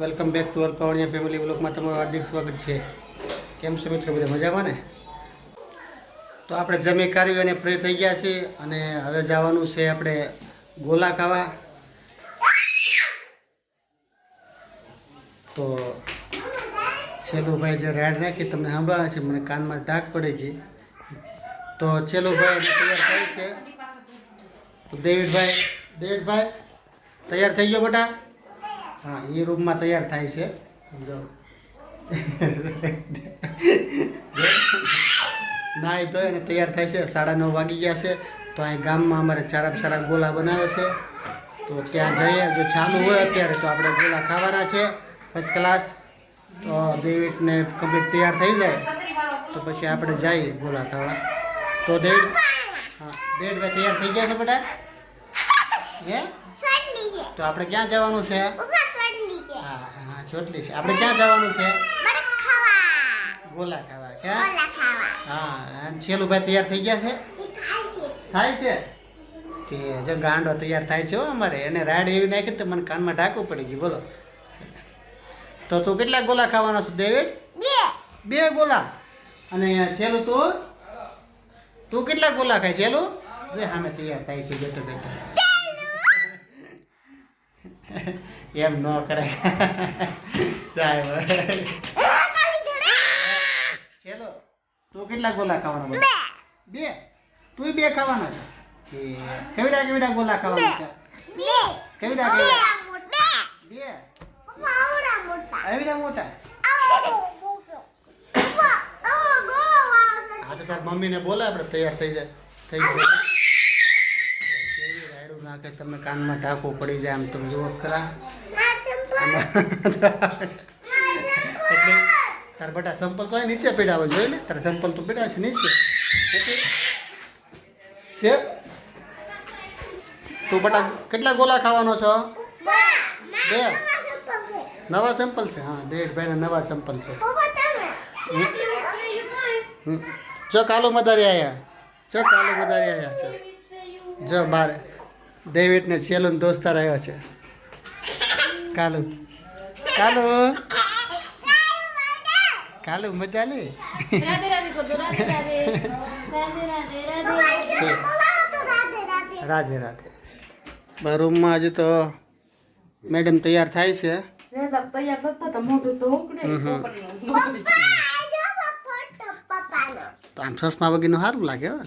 Welcome back to our Pavaniya family બ્લોકમાં તમારું હાર્દિક સ્વાગત છે. કેમ છો મિત્રો બધા મજામાં ને? તો આપણે જમી કાઢી અને ફ્રી થઈ ગયા છીએ અને હવે જવાનું છે આપણે ગોલા ખાવા. તો છેલ્લુભાઈ જે રાડ નાખી તમને સાંભળવાના છે, મને કાનમાં ડાક પડી ગઈ. તો છેલ્લુભાઈ તૈયાર થાય છે. તો દેવીભાઈ દેવીભાઈ, તૈયાર થઈ ગયો બેટા? હા એ રૂમમાં તૈયાર થાય છે. જો નાહી તો અને તૈયાર થાય છે. સાડા નવ વાગી ગયા છે. તો અહીં ગામમાં અમારે સારા સારા ગોલા બનાવે છે. તો ત્યાં જઈએ. જો છાનું હોય અત્યારે તો આપણે ગોલા ખાવાના છે. ફર્સ્ટ ક્લાસ તો ડેવિડને કમ્પ્લીટ તૈયાર થઈ જાય. તો પછી આપણે જઈએ ગોલા ખાવા. તો ડેવિડ હા ડેવિડભાઈ તૈયાર થઈ ગયા છે બેટા હે? તો આપણે ક્યાં જવાનું છે? ચોટલી છે. આપણે ક્યાં જવાનું છે? ગોલા ખાવા ક્યાં હા? છેલ્લું ભાઈ તૈયાર થઈ ગયા છે? થાય છે. તે જો ગાંડો તૈયાર થાય છે અમારે. એને રાડ એવી નાખી તો મને કાનમાં ઢાંકવું પડી ગયું. બોલો. તો તું કેટલા ગોલા ખાવાના છે ડેવિડ? બે. ગોલા. અને છેલ્લું તું? તું કેટલા ગોલા ખાય છેલ્લું જે સામે તૈયાર થાય છે બેઠો બેઠો. એમ ન કરાય. સાહેબ. ચલો તું કેટલા ગોલા ખાવાના બે બે. તું બે ખાવાના છે. કેવડા કેવડા ગોલા ખાવાના છે? કેવડા કેવડા? બે. આવડા મોટા. હા તો તાર મમ્મીને બોલા આપણે તૈયાર થઈ જાય. થઈ જાય. કે તમે કાનમાં ઢાંકવું પડી જાય આમ તમે જુઓ ખરા. એટલે તાર બટા સંપલ તો નીચે પીડાવે જોઈ લે. તારે સંપલ તો પીડાશે નીચે. છે? તું બટા કેટલા ગોલા ખાવાનો છો? બે. નવા સેમ્પલ છે? હા દેડભાઈના નવા સેમ્પલ છે. જો કાલો મદારી આવ્યા જો કાલો મદારી આયા છે. જો બાર. ડેવિડને સેલુન દોસ્તાર આવ્યો છે. કાલુ. કાલુ. કાલુ મજા લે રાધે રાધે કહો તો રાધે રાધે. રાધે રાધે રાધે. રાધે રાધે. બા રૂમમાં હજુ તો મેડમ તૈયાર થાય છે. તો આમ સસમા વગીનું સારું લાગે હો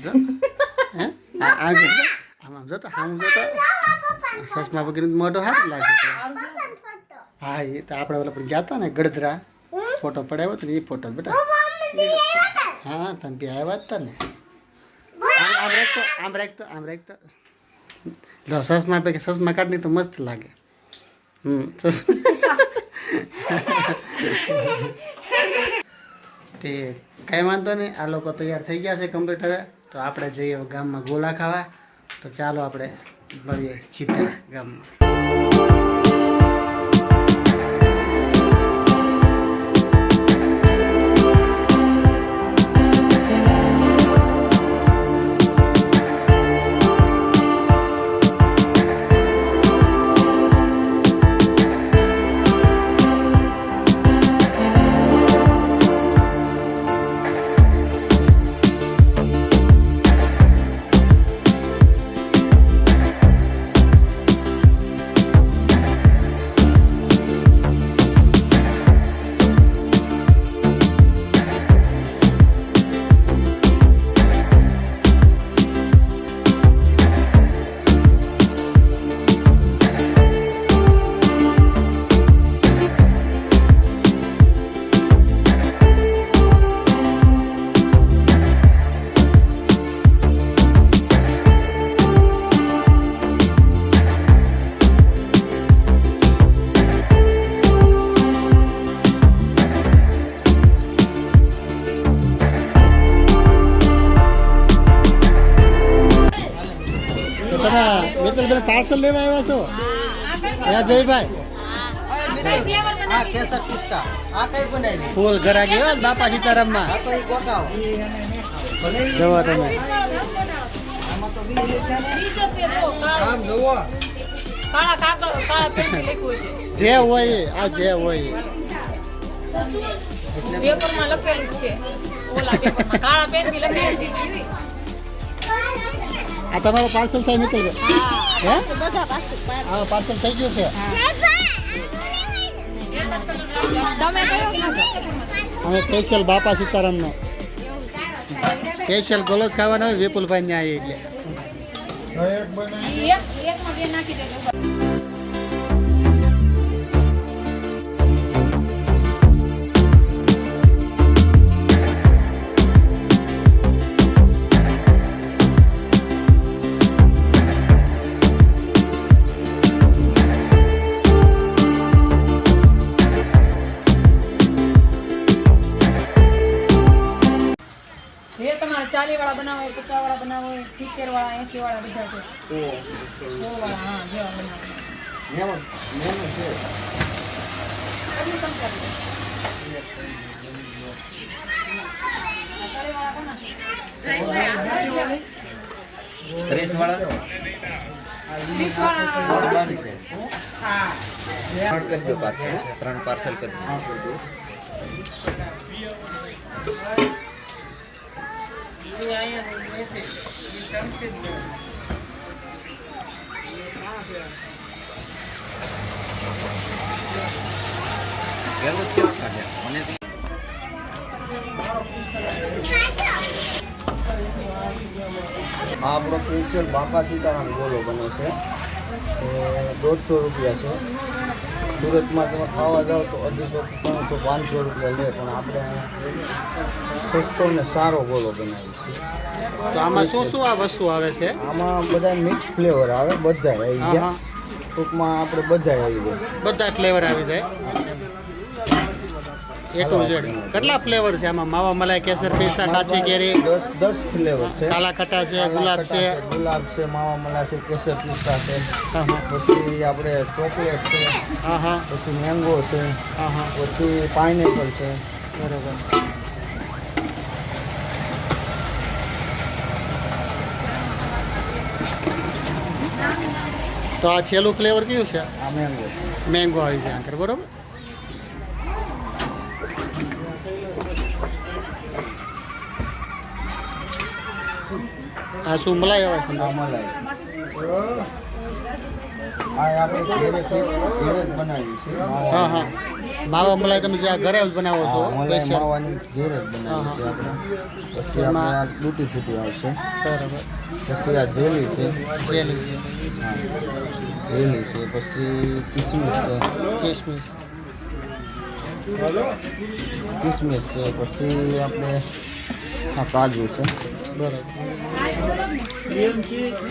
આમ આમ જો તો આમ જો તો સસમા વગીનું મોઢું સારું લાગે હા એ તો આપણે ઓલા પણ ગયા ને ગડધરા. ફોટો પડાવ્યો તો એ ફોટો બેટા હા તમે બી આવ્યા હતા ને. આમ રાખતો આમ રાખતો આમ રાખતો. જો સસમા પૈકી સસમા કાઢની તો મસ્ત લાગે. હમ તે કાંઈ વાંધો નહીં આ લોકો તૈયાર થઈ ગયા છે કમ્પ્લીટ હવે. તો આપણે જઈએ ગામમાં ગોલા ખાવા. તો ચાલો આપણે મળીએ સીધા ગામમાં. મિત્રબેન પાર્સલ લેવા આવ્યા છો? હા જયભાઈ. આ કેસર આ ફૂલ ઘરા ગયો બાપા સીતારામમાં. આ તો ઈ ગોટાઓ જવો તમે. આમાં તો વીસ લીધા ને? આમ જોવો કાળા કાગળ કાળા પેનથી લખ્યું છે. જે હોય આ જે હોય. પેપરમાં લખેલું છે. ઓલા પેપરમાં. કાળા પેનથી લખેલું છે. આ તમારું પાર્સલ થઈ નીકળી ગયો. હે. બધા પાર્સલ હા પાર્સલ થઈ ગયું છે. તમે અમે સ્પેશિયલ બાપા સીતારામનો. સ્પેશિયલ ગોલો ખાવાનો હોય વિપુલભાઈ ને આવી એટલે ચાલી વાળા બનાવો હોય પચાસ વાળા બનાવો હોય સિત્તેર વાળા એસી વાળા બધા છે. સો વાળા હા જેવા બનાવો. કેટલી સંખ્યા છે? આ ચાલી વાળા કોના છે? ત્રીસ વાળા ત્રણ પાર્સલ કરી આ આપણો સ્પેશિયલ બાપા સીતારામ ગોલો બને છે. દોઢસો રૂપિયા છે. સુરતમાં તમે ખાવા જાઓ તો અઢીસો ત્રણસો પાંચસો રૂપિયા લે પણ આપણે સસ્તો ને સારો ગોળો બનાવીએ છીએ તો આમાં શું શું આ વસ્તુ આવે છે? આમાં બધા મિક્સ ફ્લેવર આવે બધા આવી ગયા. ટૂંકમાં આપણે બધા આવી જાય બધા ફ્લેવર આવી જાય. એ ટુ ઝેડ કેટલા ફ્લેવર છે આમાં? માવા મલાઈ કેસર પિસ્તા કાચી કેરી. દસ દસ ફ્લેવર છે. કાલા ખટા છે ગુલાબ છે. ગુલાબ છે માવા મલા છે કેસર પિસ્તા છે. હા હા. પછી આપણે ચોકલેટ છે. હા હા. પછી મેંગો છે. હા હા. પછી પાઇનેપલ છે. બરોબર. તો આ છેલ્લું ફ્લેવર કયું છે? આ મેંગો છે. મેંગો આવી જાય અંદર બરોબર? આ શું મલાઈ આવે છે? હા હા. માવા મલાઈ તમે જે આ ઘરે જ બનાવો છો મલાઈ સ્પેશિયલ. માવાની ઘરે જ બનાવી છે આપણે. પછી એમાં- લૂટી ફૂટી આવશે. બરાબર. પછી આ જેલી છે. જેલી. છે હા જેલી છે. પછી કિસમિસ છે. કિસમિસ. કિસમિસ છે. પછી આપણે આ કાજુ છે.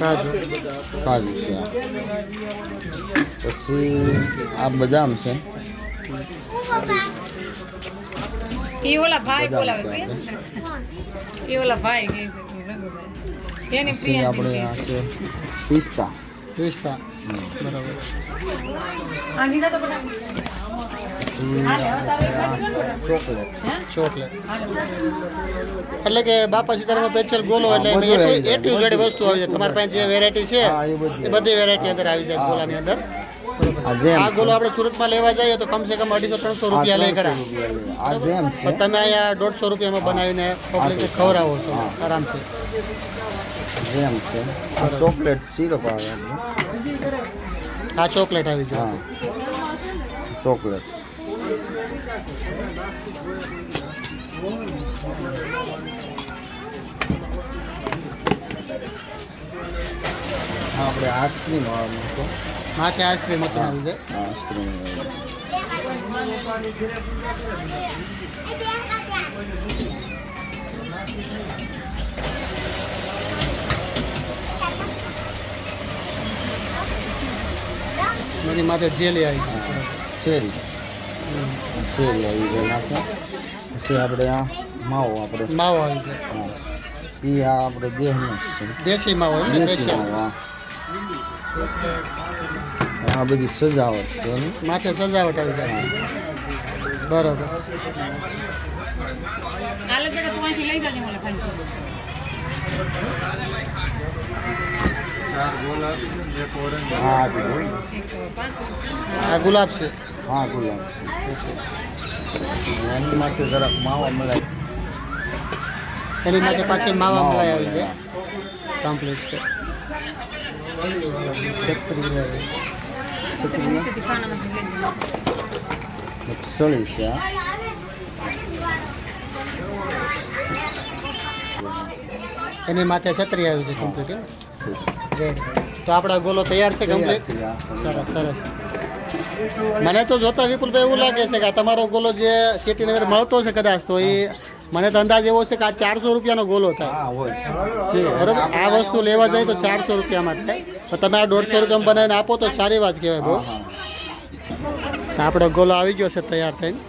કાજુ કાજુ છે. પછી આ બદામ છે. એ ઓલા ભાઈ બોલાવે પ્રિય? ઓલા ભાઈ આપણે આ છે પિસ્તા. પિસ્તા. બરોબર. ચોકલેટ ચોકલેટ એટલે કે બાપા સીતારામ પેન્સિલ ગોલો એટલે હા, બધું આવી જાય. એ ટુ ઝેડ વસ્તુ આવી જાય. તમારી પાસે જે વેરાયટી છે એ બધી વેરાયટી અંદર આવી જાય ગોલાની અંદર. આ ગોલો આપણે સુરતમાં લેવા જઈએ તો કમસે કમ અઢીસો ત્રણસો રૂપિયા લઈ કરા તમે અહીંયા દોઢસો રૂપિયામાં બનાવીને પબ્લિકને ખવડાવો છો આરામથી. જેમ છે. ચોકલેટ સિરપ આવે આ ચોકલેટ આવી જાય ચોકલેટ હા આપણે આઈસ્ક્રીમ આવવાનું તો માથે આઈસ્ક્રીમ હતી આવી જાય આઈસ્ક્રીમ એની માથે જેલી આવી જાય શેરી. શેરી આવી જાય નાખે પછી આપણે આ માવો આપણે. માવો આવી જાય હા. એ આ આપણે દેહનો છે. દેશી માવો દેશી માવો આ બધી સજાવટ છે માથે સજાવટ આવી જાય બરાબર. કાલે જરા તું અહીંથી હા આ ગુલાબ છે? હા ગુલાબ છે. એની માટે જરાક માવા મલાઈ. એની માટે પાછી માવા મલાઈ આવી છે. કમ્પ્લીટ છે. સળી છે. એની માથે છત્રી આવી છે કમ્પ્લીટ તો આપણા ગોલો તૈયાર છે કમ્પ્લીટ સરસ સરસ. મને તો જોતા વિપુલભાઈ એવું લાગે છે કે તમારો ગોલો જે સિટીનગર મળતો છે કદાચ તો એ મને તો અંદાજ એવો છે કે આ ચારસો રૂપિયાનો ગોલો થાય. બરોબર? આ વસ્તુ લેવા જાય તો ચારસો રૂપિયામાં થાય. તો તમે આ દોઢસો રૂપિયામાં બનાવીને આપો તો સારી વાત કહેવાય બહુ. આપણો ગોલો આવી ગયો છે તૈયાર થઈને.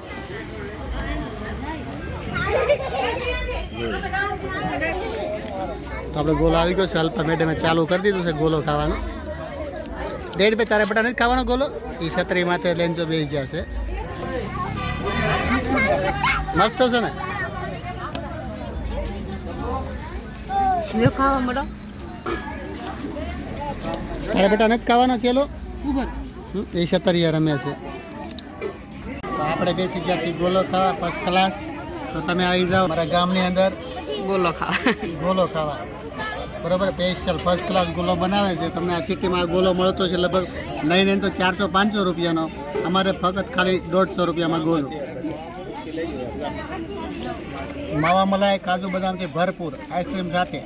તો આપણો ગોલો આવી ગયો છે. અલ્પા મેડમે ચાલુ કરી દીધું છે ગોલો ખાવાનો. ડેડ ભાઈ તારે બટા નથી ખાવાનો ગોલો? એ છત્રી માથે લઈને જો બેસી છે. મસ્ત છે ને? ખાવા મળો. તારે બેટા નથી ખાવાનો ચેલો એ સતરિયા રમે છે. તો આપણે બેસી ગયા છીએ ગોલો ખાવા ફર્સ્ટ ક્લાસ તો તમે આવી જાઓ મારા ગામની અંદર. ગોલો ખાવા. ગોલો ખાવા. બરોબર સ્પેશિયલ ફર્સ્ટ ક્લાસ ગોલો બનાવે છે. તમને આ સિટીમાં ગોલો મળતો છે લગભગ નહીં નહીં તો ચારસો પાંચસો રૂપિયાનો. અમારે ફક્ત ખાલી દોઢસો રૂપિયામાં ગોલો. માવા મલાઈ, કાજુ બદામથી ભરપૂર. આઈસ્ક્રીમ સાથે